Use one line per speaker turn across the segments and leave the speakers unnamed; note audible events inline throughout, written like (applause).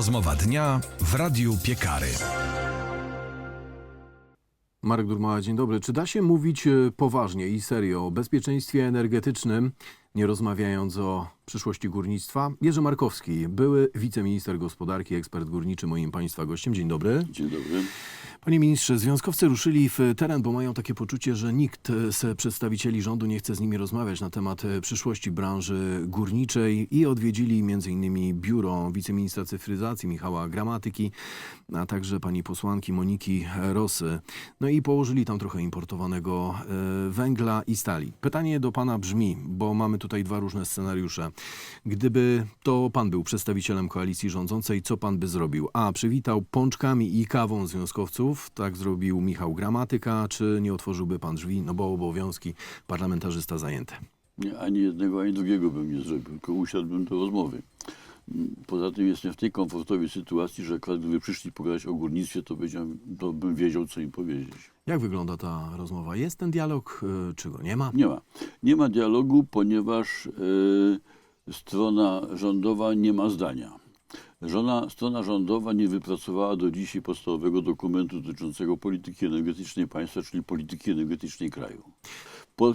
Rozmowa dnia w Radiu Piekary.
Marek Durmała, dzień dobry. Czy da się mówić e, poważnie i serio o bezpieczeństwie energetycznym, nie rozmawiając o przyszłości górnictwa? Jerzy Markowski, były wiceminister gospodarki, ekspert górniczy, moim państwa gościem. Dzień dobry.
Dzień dobry.
Panie ministrze, związkowcy ruszyli w teren, bo mają takie poczucie, że nikt z przedstawicieli rządu nie chce z nimi rozmawiać na temat e, przyszłości branży górniczej i odwiedzili m.in. biuro wiceministra cyfryzacji Michała Gramatyki, a także pani posłanki Moniki Rosy. No i położyli tam trochę importowanego e, węgla i stali. Pytanie do pana brzmi, bo mamy tutaj dwa różne scenariusze. Gdyby to pan był przedstawicielem koalicji rządzącej, co pan by zrobił? A. Przywitał pączkami i kawą związkowców, tak zrobił Michał Gramatyka, czy nie otworzyłby pan drzwi, no bo obowiązki parlamentarzysta zajęte?
Nie, ani jednego, ani drugiego bym nie zrobił, tylko usiadłbym do rozmowy. Poza tym jestem w tej komfortowej sytuacji, że akurat gdyby przyszli pogadać o górnictwie, to, to bym wiedział, co im powiedzieć.
Jak wygląda ta rozmowa? Jest ten dialog, y, czy go nie ma?
Nie ma. Nie ma dialogu, ponieważ e, strona rządowa nie ma zdania. Żona, strona rządowa nie wypracowała do dzisiaj podstawowego dokumentu dotyczącego polityki energetycznej państwa, czyli polityki energetycznej kraju. Po, e,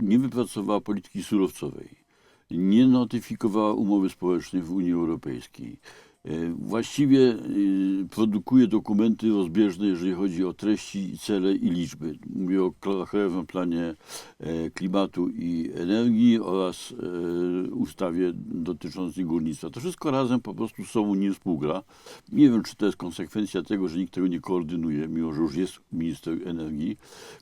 nie wypracowała polityki surowcowej. Nie notyfikowała umowy społecznej w Unii Europejskiej. E, Właściwie e, produkuje dokumenty rozbieżne, jeżeli chodzi o treści, cele i liczby. Mówię o krajowym planie e, klimatu i energii oraz ustawie dotyczącej górnictwa. To wszystko razem po prostu sobą nie współgra. Nie wiem, czy to jest konsekwencja tego, że nikt tego nie koordynuje, mimo że już jest minister energii,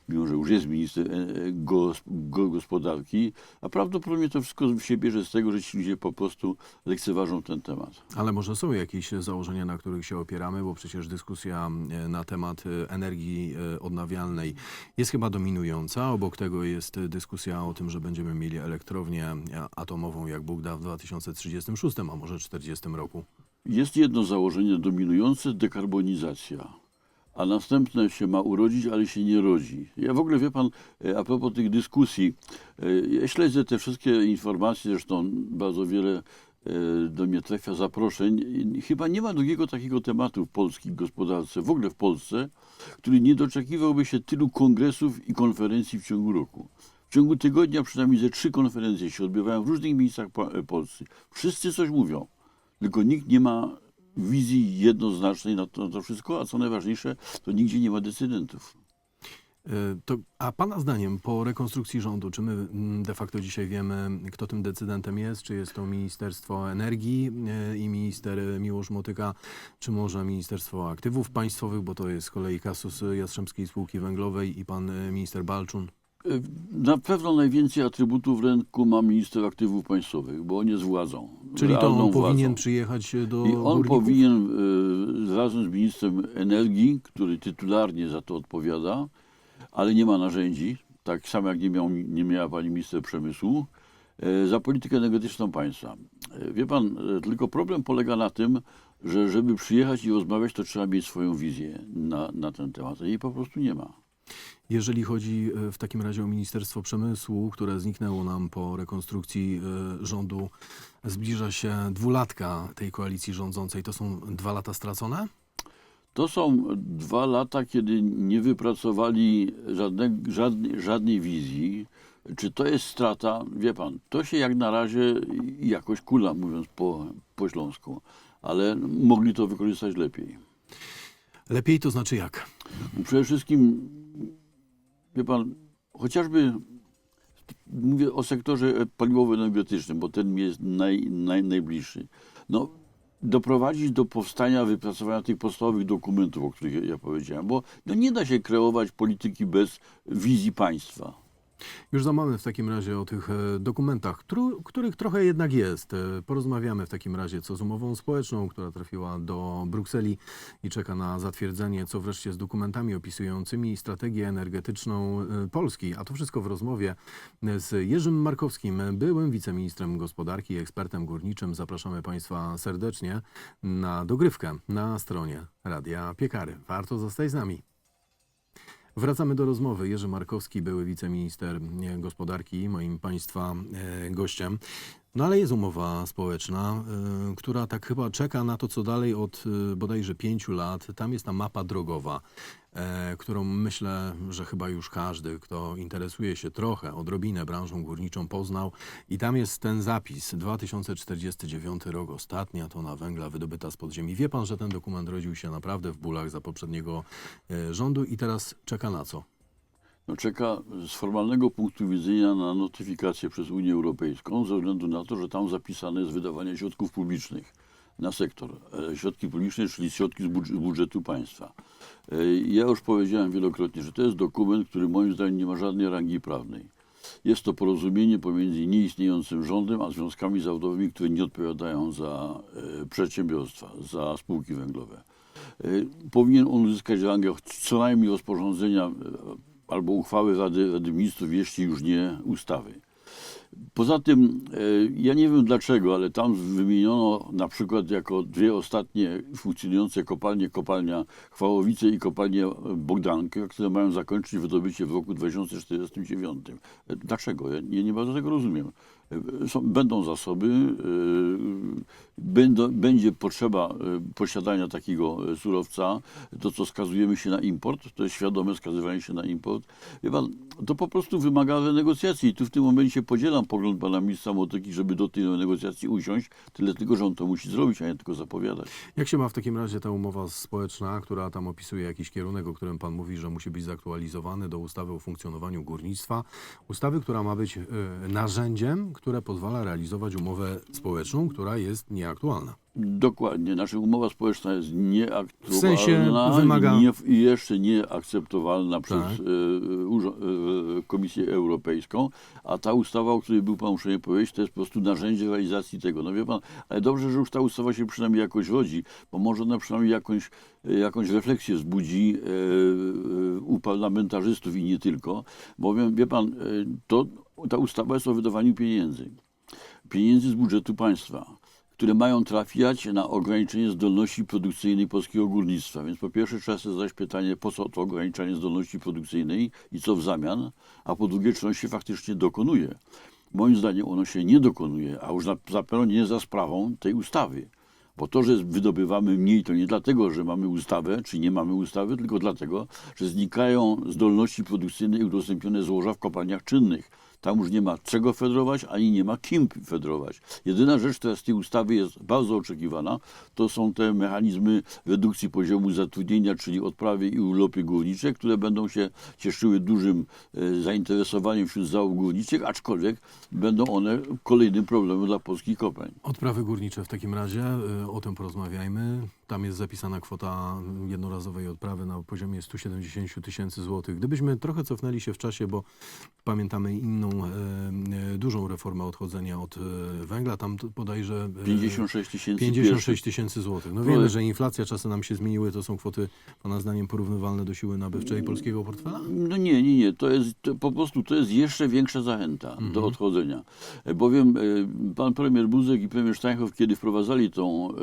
mimo że już jest minister gos, go, gospodarki, a prawdopodobnie to wszystko się bierze z tego, że ci ludzie po prostu lekceważą ten temat.
Ale może są jakieś założenia, na których się opieramy, bo przecież dyskusja e, na temat e, energii e, odnawialnej jest chyba dominująca. Obok tego jest dyskusja o tym, że będziemy mieli elektrownię atomową, jak Bóg da, w 2036, a może 2040 roku.
Jest jedno założenie dominujące dekarbonizacja, a następne się ma urodzić, ale się nie rodzi. Ja w ogóle wie pan, a propos tych dyskusji, ja śledzę te wszystkie informacje, zresztą bardzo wiele do mnie trafia zaproszeń. Chyba nie ma drugiego takiego tematu w polskiej gospodarce, w ogóle w Polsce, który nie doczekiwałby się tylu kongresów i konferencji w ciągu roku. W ciągu tygodnia przynajmniej ze trzy konferencje się odbywają w różnych miejscach e, Polscy. Wszyscy coś mówią tylko nikt nie ma wizji jednoznacznej na to, na to wszystko, a co najważniejsze, to nigdzie nie ma decydentów.
E, To, a Pana zdaniem po rekonstrukcji rządu, czy my mm, de facto dzisiaj wiemy, kto tym decydentem jest? Czy jest to Ministerstwo Energii e, i minister Miłosz Motyka, czy może Ministerstwo Aktywów Państwowych, bo to jest z kolei kasus Jastrzębskiej Spółki Węglowej i pan e, minister Balczun?
Na pewno najwięcej atrybutów rynku ma minister aktywów państwowych, bo on jest władzą.
Czyli to on powinien
władzą.
przyjechać do
I on
górników?
powinien e, razem z ministrem energii, który tytularnie za to odpowiada, ale nie ma narzędzi, tak samo jak nie, miał, nie miała pani minister przemysłu, e, za politykę energetyczną państwa. E, Wie pan, e, tylko problem polega na tym, że żeby przyjechać i rozmawiać, to trzeba mieć swoją wizję na, na ten temat, jej po prostu nie ma.
Jeżeli chodzi w takim razie o Ministerstwo Przemysłu, które zniknęło nam po rekonstrukcji rządu, zbliża się dwulatka tej koalicji rządzącej. To są dwa lata stracone?
To są dwa lata, kiedy nie wypracowali żadne, żadnej, żadnej wizji. Czy to jest strata? Wie pan, to się jak na razie jakoś kula, mówiąc po, po śląsku, ale mogli to wykorzystać lepiej.
Lepiej to znaczy jak?
Przede wszystkim, wie pan, chociażby mówię o sektorze paliwowo-energetycznym, bo ten mi jest naj, naj, najbliższy. No, doprowadzić do powstania, wypracowania tych podstawowych dokumentów, o których ja, powiedziałem, bo no, nie da się kreować polityki bez wizji państwa.
Już za moment w takim razie o tych e, dokumentach, których trochę jednak jest. E, Porozmawiamy w takim razie, co z umową społeczną, która trafiła do Brukseli i czeka na zatwierdzenie, co wreszcie z dokumentami opisującymi strategię energetyczną e, Polski. A to wszystko w rozmowie z Jerzym Markowskim, byłym wiceministrem gospodarki i ekspertem górniczym. Zapraszamy Państwa serdecznie na dogrywkę na stronie Radia Piekary. Warto zostać z nami. Wracamy do rozmowy. Jerzy Markowski, były wiceminister e, gospodarki, moim Państwa e, gościem. No ale jest umowa społeczna, y, która tak chyba czeka na to, co dalej od bodajże pięciu lat. Tam jest ta mapa drogowa, e, którą myślę, że chyba już każdy, kto interesuje się trochę, odrobinę branżą górniczą poznał. I tam jest ten zapis, 2049 rok, ostatnia tona węgla wydobyta z podziemi. Wie pan, że ten dokument rodził się naprawdę w bólach za poprzedniego e, rządu i teraz czeka na co?
No, czeka z formalnego punktu widzenia na notyfikację przez Unię Europejską, ze względu na to, że tam zapisane jest wydawanie środków publicznych na sektor. E, Środki publiczne, czyli środki z budż- budżetu państwa. E, Ja już powiedziałem wielokrotnie, że to jest dokument, który moim zdaniem nie ma żadnej rangi prawnej. Jest to porozumienie pomiędzy nieistniejącym rządem, a związkami zawodowymi, które nie odpowiadają za e, przedsiębiorstwa, za spółki węglowe. Powinien on uzyskać rangę co najmniej rozporządzenia albo uchwały Rady, Rady Ministrów, jeśli już nie ustawy. Poza tym, e, ja nie wiem dlaczego, ale tam wymieniono na przykład jako dwie ostatnie funkcjonujące kopalnie, kopalnia Chwałowice i kopalnia Bogdanka, które mają zakończyć wydobycie w roku 2049. E, Dlaczego? Ja nie, nie bardzo tego rozumiem. E, Są, będą zasoby, będzie potrzeba e, posiadania takiego e, surowca, to co skazujemy się na import, to jest świadome skazywanie się na import. Wie pan, to po prostu wymaga renegocjacji i tu w tym momencie podzielam pogląd pana ministra Motyki, żeby do tej negocjacji usiąść, tyle tylko, że on to musi zrobić, a nie tylko zapowiadać.
Jak się ma w takim razie ta umowa społeczna, która tam opisuje jakiś kierunek, o którym pan mówi, że musi być zaktualizowany do ustawy o funkcjonowaniu górnictwa, ustawy, która ma być y, narzędziem, które pozwala realizować umowę społeczną, która jest nieaktualna.
Dokładnie. Nasza umowa społeczna jest nieaktualna
W sensie wymaga-
i, nie, i jeszcze nieakceptowalna przez
Tak.
e, e, Komisję Europejską, a ta ustawa, o której był Pan uprzejmie powiedzieć, to jest po prostu narzędzie realizacji tego. No wie Pan, ale dobrze, że już ta ustawa się przynajmniej jakoś rodzi, bo może ona przynajmniej jakąś, e, jakąś refleksję wzbudzi e, u parlamentarzystów i nie tylko, bowiem wie Pan, to, ta ustawa jest o wydawaniu pieniędzy. Pieniędzy z budżetu państwa które mają trafiać na ograniczenie zdolności produkcyjnej polskiego górnictwa. Więc po pierwsze trzeba sobie zadać pytanie, po co to ograniczenie zdolności produkcyjnej i co w zamian, a po drugie, czy ono się faktycznie dokonuje. Moim zdaniem ono się nie dokonuje, a już na, zapewne nie za sprawą tej ustawy. Bo to, że wydobywamy mniej, to nie dlatego, że mamy ustawę, czy nie mamy ustawy, tylko dlatego, że znikają zdolności produkcyjne i udostępnione złoża w kopalniach czynnych. Tam już nie ma czego federować, ani nie ma kim federować. Jedyna rzecz, która z tej ustawy jest bardzo oczekiwana, to są te mechanizmy redukcji poziomu zatrudnienia, czyli odprawy i urlopy górnicze, które będą się cieszyły dużym e, zainteresowaniem wśród załóg górniczych, aczkolwiek będą one kolejnym problemem dla polskich kopalń.
Odprawy górnicze w takim razie, y, o tym porozmawiajmy. Tam jest zapisana kwota jednorazowej odprawy na poziomie 170 tysięcy złotych. Gdybyśmy trochę cofnęli się w czasie, bo pamiętamy inną e, e, dużą reformę odchodzenia od e, węgla, tam bodajże... e,
56 tysięcy
56 tysięcy złotych. No
No
wiemy, że inflacja, czasy nam się zmieniły, to są kwoty, pana zdaniem, porównywalne do siły nabywczej polskiego portfela?
No nie, nie, nie. To jest to po prostu to jest jeszcze większa zachęta do odchodzenia. Bowiem pan premier Buzek i premier Steinhoff, kiedy wprowadzali tą,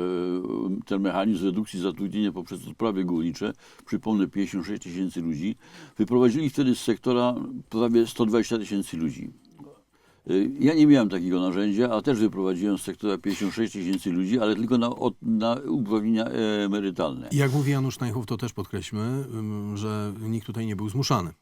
ten mechanizm redukcji zatrudnienia poprzez odprawy górnicze, przypomnę 56 tysięcy ludzi, wyprowadzili wtedy z sektora prawie 120 tysięcy ludzi. E, Ja nie miałem takiego narzędzia, a też wyprowadziłem z sektora 56 tysięcy ludzi, ale tylko na, na uprawnienia e, emerytalne.
Jak mówi Janusz Steinhoff, to też podkreślmy, że nikt tutaj nie był zmuszany.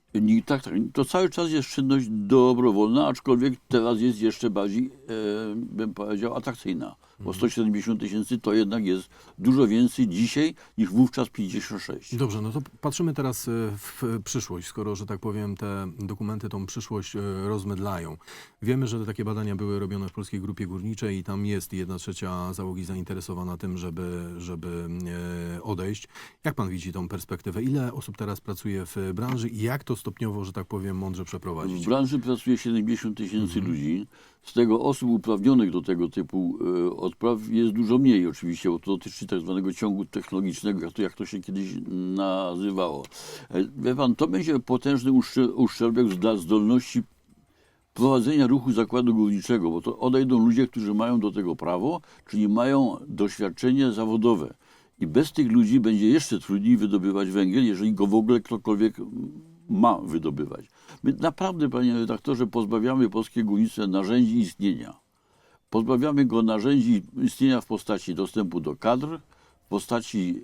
Tak, tak. To cały czas jest czynność dobrowolna, aczkolwiek teraz jest jeszcze bardziej, e, bym powiedział, atrakcyjna. Bo 170 tysięcy to jednak jest dużo więcej dzisiaj niż wówczas 56.
Dobrze, no to patrzymy teraz e, w przyszłość, skoro, że tak powiem, te dokumenty tą przyszłość e, rozmydlają. Wiemy, że takie badania były robione w Polskiej Grupie Górniczej i tam jest jedna trzecia załogi zainteresowana tym, żeby, żeby e, odejść. Jak pan widzi tą perspektywę? Ile osób teraz pracuje w branży i jak to stopniowo, że tak powiem, mądrze
W
przeprowadzić?
branży pracuje 70 tysięcy ludzi. Z tego osób uprawnionych do tego typu e, odpraw jest dużo mniej oczywiście, bo to dotyczy tak zwanego ciągu technologicznego, jak to, jak to się kiedyś nazywało. E, Wie pan, to będzie potężny uszczerbek dla zdolności prowadzenia ruchu zakładu górniczego, bo to odejdą ludzie, którzy mają do tego prawo, czyli mają doświadczenie zawodowe. I bez tych ludzi będzie jeszcze trudniej wydobywać węgiel, jeżeli go w ogóle ktokolwiek ma wydobywać. My naprawdę, panie redaktorze, pozbawiamy polskie górnictwo narzędzi istnienia. Pozbawiamy go narzędzi istnienia w postaci dostępu do kadr, w postaci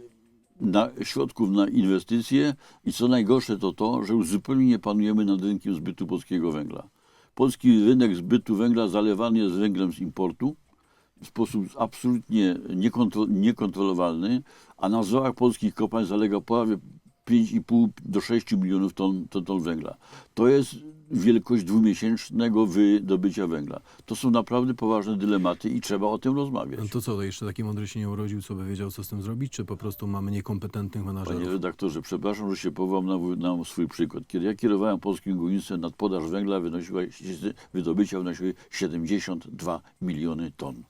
na, środków na inwestycje i co najgorsze to to, że już zupełnie nie panujemy nad rynkiem zbytu polskiego węgla. Polski rynek zbytu węgla zalewany jest węglem z importu w sposób absolutnie niekontro, niekontrolowalny, a na złach polskich kopalń zalega prawie 5,5 do 6 milionów ton, ton, ton węgla. To jest wielkość dwumiesięcznego wydobycia węgla. To są naprawdę poważne dylematy i trzeba o tym rozmawiać.
No To co, to jeszcze taki mądry się nie urodził, co by wiedział, co z tym zrobić, czy po prostu mamy niekompetentnych
Panie
menadżerów?
redaktorze, przepraszam, że się powołam na, na swój przykład. Kiedy ja kierowałem polskim górnictwem, nadpodaż węgla wynosiła, wydobycia wynosiły 72 miliony ton,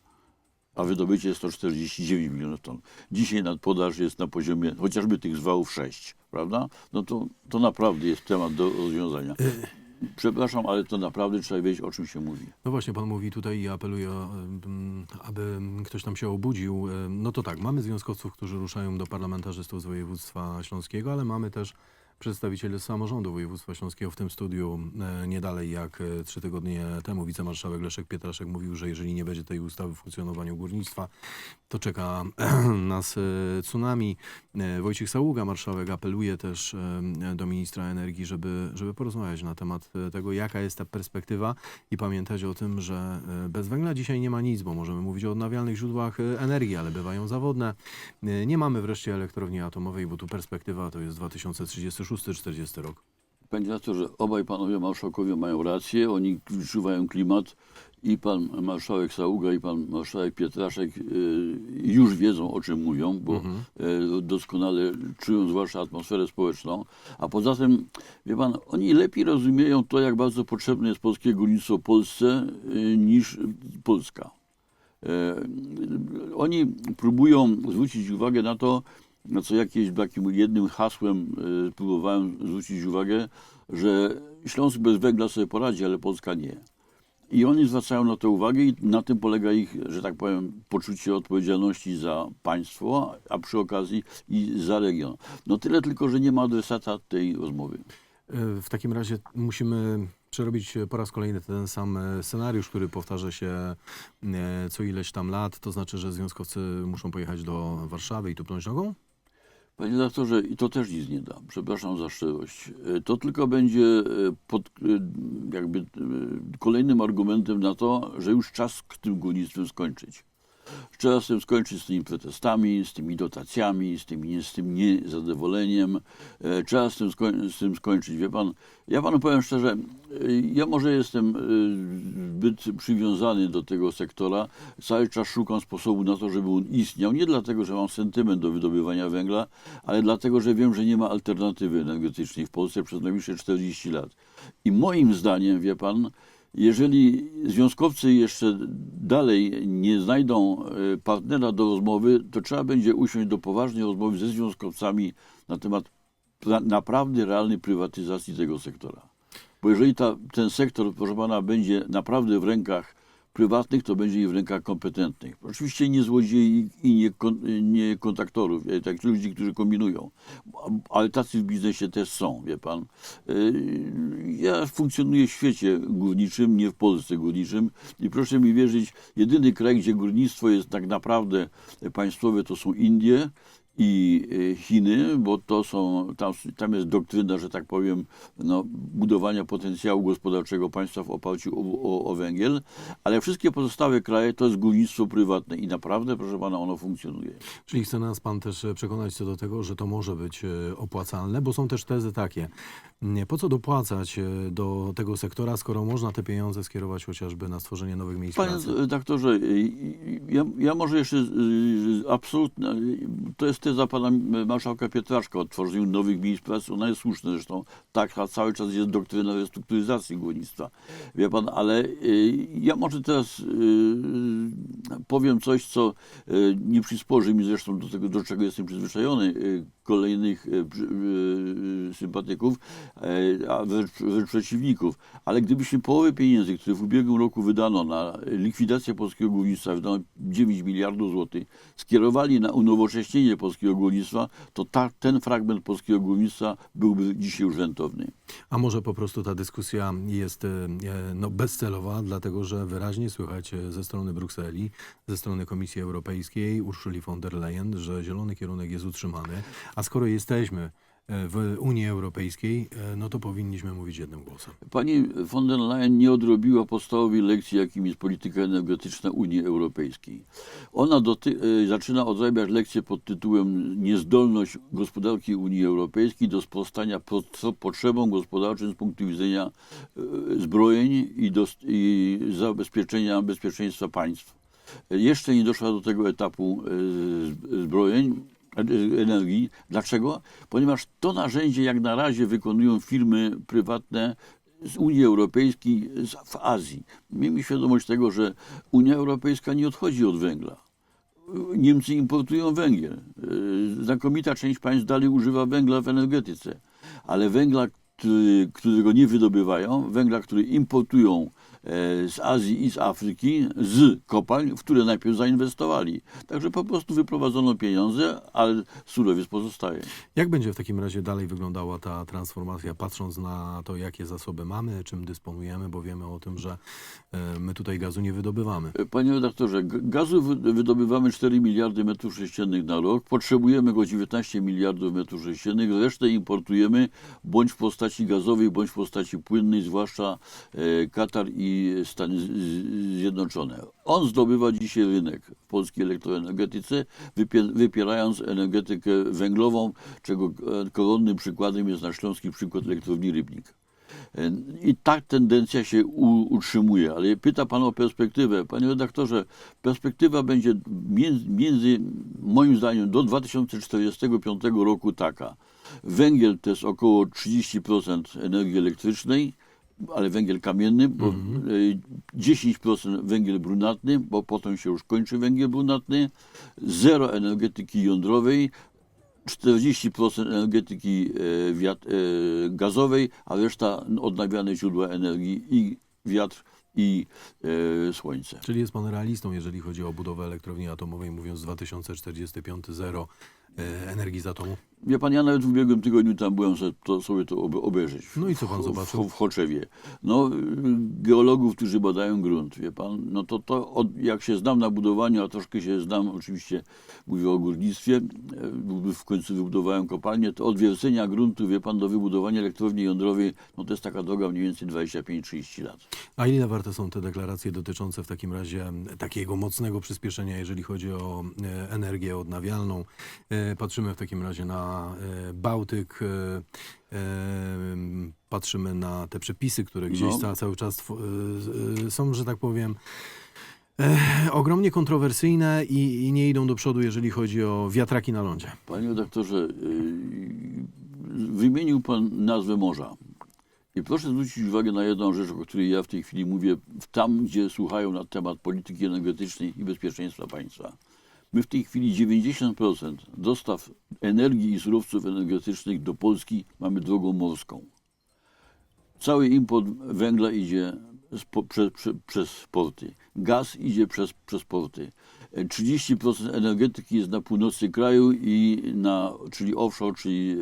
a wydobycie 149 milionów ton. Dzisiaj nadpodaż jest na poziomie chociażby tych zwałów 6, prawda? No to, to naprawdę jest temat do rozwiązania. Przepraszam, ale to naprawdę trzeba wiedzieć, o czym się mówi.
No właśnie, pan mówi tutaj i apeluje, aby ktoś tam się obudził. Em, No to tak, mamy związkowców, którzy ruszają do parlamentarzystów z województwa śląskiego, ale mamy też przedstawicieli samorządu województwa śląskiego w tym studiu. E, Nie dalej jak e, trzy tygodnie temu wicemarszałek Leszek Pietraszek mówił, że jeżeli nie będzie tej ustawy o funkcjonowaniu górnictwa, to czeka (clears throat) nas e, tsunami. Wojciech Saługa, marszałek, apeluje też do ministra energii, żeby, żeby porozmawiać na temat tego, jaka jest ta perspektywa i pamiętać o tym, że bez węgla dzisiaj nie ma nic, bo możemy mówić o odnawialnych źródłach energii, ale bywają zawodne. Nie mamy wreszcie elektrowni atomowej, bo tu perspektywa to jest 2036-40 rok.
Panie redaktorze, obaj panowie marszałkowie mają rację, oni wyczuwają klimat i pan marszałek Saługa i pan marszałek Pietraszek y, już wiedzą o czym mówią, bo y, doskonale czują zwłaszcza atmosferę społeczną. A poza tym, wie pan, oni lepiej rozumieją to, jak bardzo potrzebne jest polskie górnictwo Polsce y, niż Polska. Oni próbują zwrócić uwagę na to, na co jakieś takim jednym hasłem e, próbowałem zwrócić uwagę, że Śląsk bez węgla sobie poradzi, ale Polska nie. I oni zwracają na to uwagę i na tym polega ich, że tak powiem, poczucie odpowiedzialności za państwo, a przy okazji i za region. No tyle tylko, że nie ma adresata tej rozmowy.
E, W takim razie musimy przerobić po raz kolejny ten sam e, scenariusz, który powtarza się co ileś tam lat. To znaczy, że związkowcy muszą pojechać do Warszawy i tu pnąć nogą?
Panie redaktorze, i to też nic nie da. Przepraszam za szczerość. E, To tylko będzie e, pod, e, jakby kolejnym argumentem na to, że już czas z tym górnictwem skończyć. Trzeba z tym skończyć z tymi protestami, z tymi dotacjami, z, tymi, z tym niezadowoleniem. E, Trzeba tym, skoń, z tym skończyć. Wie pan, ja panu powiem szczerze, e, ja może jestem e, zbyt przywiązany do tego sektora. Cały czas szukam sposobu na to, żeby on istniał. Nie dlatego, że mam sentyment do wydobywania węgla, ale dlatego, że wiem, że nie ma alternatywy energetycznej w Polsce przez najbliższe 40 lat. I moim zdaniem, wie pan, jeżeli związkowcy jeszcze dalej nie znajdą e, partnera do rozmowy, to trzeba będzie usiąść do poważnej rozmowy ze związkowcami na temat pra- naprawdę realnej prywatyzacji tego sektora. Bo jeżeli ta, ten sektor, proszę pana, będzie naprawdę w rękach prywatnych, to będzie i w rękach kompetentnych. Oczywiście nie złodziei i nie, kon, nie kontaktorów, tak ludzi, którzy kombinują, ale tacy w biznesie też są, wie pan. E, Ja funkcjonuję w świecie górniczym, nie w Polsce górniczym i proszę mi wierzyć, jedyny kraj, gdzie górnictwo jest tak naprawdę państwowe, to są Indie i e, Chiny, bo to są, tam, tam jest doktryna, że tak powiem, no, budowania potencjału gospodarczego państwa w oparciu o, o, o węgiel, ale wszystkie pozostałe kraje to jest górnictwo prywatne i naprawdę, proszę pana, ono funkcjonuje.
Czyli chce nas pan też e, przekonać co do tego, że to może być e, opłacalne, bo są też tezy takie. Nie, po co dopłacać e, do tego sektora, skoro można te pieniądze skierować chociażby na stworzenie nowych miejsc
Panie
pracy?
doktorze, y, ja, ja może jeszcze absolutnie, to jest teza pana marszałka Pietraszka o tworzeniu nowych miejsc pracy, ona jest słuszna. Zresztą, tak, a cały czas jest doktryna restrukturyzacji górnictwa, wie pan, ale y, ja może teraz y, powiem coś, co y, nie przysporzy mi zresztą do tego, do czego jestem przyzwyczajony, y, kolejnych e, e, sympatyków, e, a wręcz, przeciwników. Ale gdybyśmy połowę pieniędzy, które w ubiegłym roku wydano na likwidację polskiego górnictwa, wydano 9 miliardów złotych, skierowali na unowocześnienie polskiego górnictwa, to ta, ten fragment polskiego górnictwa byłby dzisiaj już rentowny.
A może po prostu ta dyskusja jest e, no, bezcelowa, dlatego że wyraźnie słychać e, ze strony Brukseli, ze strony Komisji Europejskiej, Ursuli von der Leyen, że zielony kierunek jest utrzymany, a skoro jesteśmy e, w Unii Europejskiej, e, no to powinniśmy mówić jednym głosem.
Pani von der Leyen nie odrobiła podstawowej lekcji, jakim jest polityka energetyczna Unii Europejskiej. Ona e, zaczyna odrabiać lekcję pod tytułem Niezdolność gospodarki Unii Europejskiej do sprostania po- potrzebom gospodarczym z punktu widzenia zbrojeń i, i zabezpieczenia bezpieczeństwa państw. E, Jeszcze nie doszła do tego etapu e, zbrojeń, e, energii. Dlaczego? Ponieważ to narzędzie jak na razie wykonują firmy prywatne z Unii Europejskiej w Azji. Miejmy świadomość tego, że Unia Europejska nie odchodzi od węgla. Niemcy importują węgiel. Yy, Znakomita część państw dalej używa węgla w energetyce, ale węgla, którego nie wydobywają, węgla, który importują e, z Azji i z Afryki, z kopalń, w które najpierw zainwestowali. Także po prostu wyprowadzono pieniądze, ale surowiec pozostaje.
Jak będzie w takim razie dalej wyglądała ta transformacja, patrząc na to, jakie zasoby mamy, czym dysponujemy, bo wiemy o tym, że e, my tutaj gazu nie wydobywamy.
Panie redaktorze, gazu wy- wydobywamy 4 miliardy metrów sześciennych na rok, potrzebujemy go 19 miliardów metrów sześciennych, resztę importujemy bądź w postaci gazowej, bądź w postaci płynnej, zwłaszcza e, Katar i Stany Z- Z- Zjednoczone. On zdobywa dzisiaj rynek w polskiej elektroenergetyce, wypie- wypierając energetykę węglową, czego koronnym przykładem jest nasz śląski przykład elektrowni Rybnik. I ta tendencja się utrzymuje, ale pyta Pan o perspektywę. Panie redaktorze, perspektywa będzie między, między moim zdaniem do 2045 roku taka. Węgiel to jest około 30% energii elektrycznej, ale węgiel kamienny, bo y, 10% węgiel brunatny, bo potem się już kończy węgiel brunatny, zero energetyki jądrowej, 40% energetyki e, e, gazowej, a reszta odnawialne źródła energii i wiatr i e, słońce.
Czyli jest pan realistą, jeżeli chodzi o budowę elektrowni atomowej, mówiąc 2045 zero e, energii z atomu?
Wie pan, ja nawet w ubiegłym tygodniu tam byłem sobie to, sobie to obe- obejrzeć.
No i co pan zobaczył?
W, w Choczewie. No, y, geologów, którzy badają grunt, wie pan, no to, to od, jak się znam na budowaniu, a troszkę się znam, oczywiście mówię o górnictwie, e, w końcu wybudowałem kopalnię, to od wiercenia gruntu, wie pan, do wybudowania elektrowni jądrowej, no to jest taka droga mniej więcej 25-30 lat.
A ile warte są te deklaracje dotyczące w takim razie takiego mocnego przyspieszenia, jeżeli chodzi o e, energię odnawialną? E, Patrzymy w takim razie na e, Bałtyk, e, patrzymy na te przepisy, które gdzieś
No.
ca, cały czas są, że tak powiem, e, ogromnie kontrowersyjne i, i nie idą do przodu, jeżeli chodzi o wiatraki na lądzie.
Panie redaktorze, yy, wymienił Pan nazwę morza. I proszę zwrócić uwagę na jedną rzecz, o której ja w tej chwili mówię, tam, gdzie słuchają na temat polityki energetycznej i bezpieczeństwa państwa. My w tej chwili 90% dostaw energii i surowców energetycznych do Polski mamy drogą morską. Cały import węgla idzie przez porty. Gaz idzie przez, przez porty. E, 30% energetyki jest na północy kraju i na, czyli offshore, czyli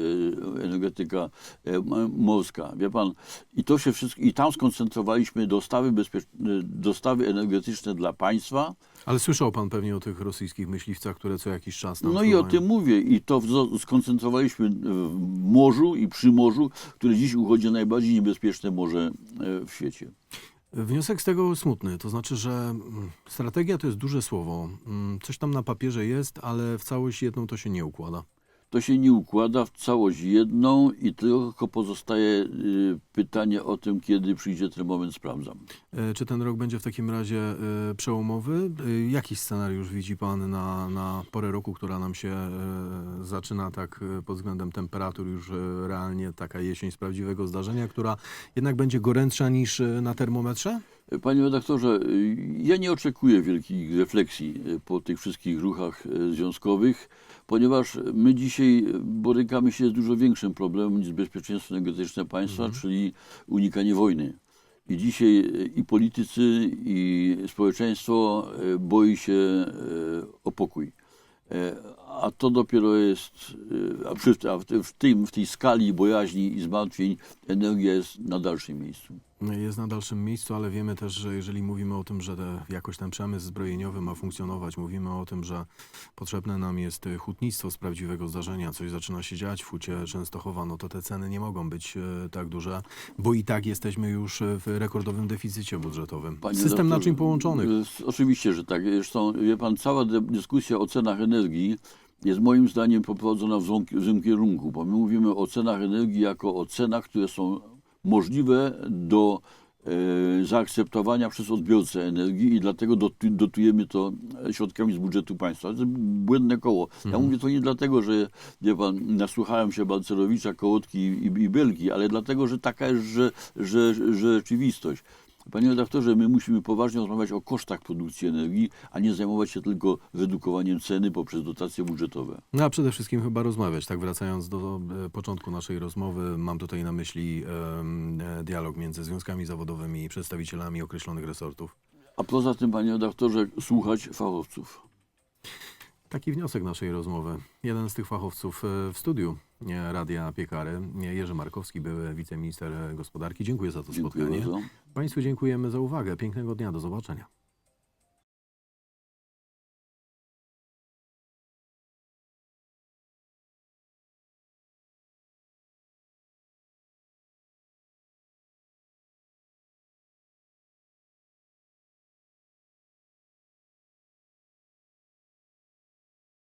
e, energetyka e, morska. Wie pan, i to się wszystko, i tam skoncentrowaliśmy dostawy, e, dostawy energetyczne dla państwa.
Ale słyszał pan pewnie o tych rosyjskich myśliwcach, które co jakiś czas tam
No i o tym mówię. I to skoncentrowaliśmy w morzu i przy morzu, które dziś uchodzi najbardziej niebezpieczne morze w świecie.
Wniosek z tego smutny, to znaczy, że mm, strategia to jest duże słowo. Mm, Coś tam na papierze jest, ale w całość jedną to się nie układa.
To się nie układa w całość jedną i tylko pozostaje y, pytanie o tym, kiedy przyjdzie ten moment, sprawdzam.
E, Czy ten rok będzie w takim razie e, przełomowy? E, Jaki scenariusz widzi pan na, na porę roku, która nam się zaczyna tak pod względem temperatur już realnie taka jesień z prawdziwego zdarzenia, która jednak będzie gorętsza niż na termometrze?
Panie redaktorze, ja nie oczekuję wielkich refleksji po tych wszystkich ruchach e, związkowych, ponieważ my dzisiaj borykamy się z dużo większym problemem niż bezpieczeństwo energetyczne państwa, czyli unikanie wojny. I dzisiaj e, i politycy, i społeczeństwo e, boi się o pokój. A to dopiero jest, a, przy, a w, tym, w tej skali bojaźni i zmartwień energia jest na dalszym miejscu.
Jest na dalszym miejscu, ale wiemy też, że jeżeli mówimy o tym, że te, jakoś ten przemysł zbrojeniowy ma funkcjonować, mówimy o tym, że potrzebne nam jest hutnictwo z prawdziwego zdarzenia, coś zaczyna się dziać w hucie Częstochowa, no to te ceny nie mogą być e, tak duże, bo i tak jesteśmy już e, w rekordowym deficycie budżetowym.
Panie
System
redaktorze,
naczyń połączonych.
Oczywiście, że tak. Zresztą, wie pan, cała de- dyskusja o cenach energii jest moim zdaniem poprowadzona w złym, w złym kierunku, bo my mówimy o cenach energii jako o cenach, które są możliwe do e, zaakceptowania przez odbiorcę energii i dlatego dotu- dotujemy to środkami z budżetu państwa. To jest błędne koło. Ja mówię to nie dlatego, że wie pan, nasłuchałem się Balcerowicza, Kołotki i, i Belki, ale dlatego, że taka jest że, że, że rzeczywistość. Panie redaktorze, my musimy poważnie rozmawiać o kosztach produkcji energii, a nie zajmować się tylko redukowaniem ceny poprzez dotacje budżetowe.
No a przede wszystkim chyba rozmawiać. Tak wracając do e, początku naszej rozmowy, mam tutaj na myśli e, dialog między związkami zawodowymi i przedstawicielami określonych resortów.
A poza tym, panie redaktorze, słuchać fachowców.
Taki wniosek naszej rozmowy. Jeden z tych fachowców e, w studiu e, Radia Piekary, e, Jerzy Markowski, były wiceminister gospodarki. Dziękuję za to
Dziękuję
spotkanie.
bardzo.
Państwu dziękujemy za uwagę. Pięknego dnia, do zobaczenia.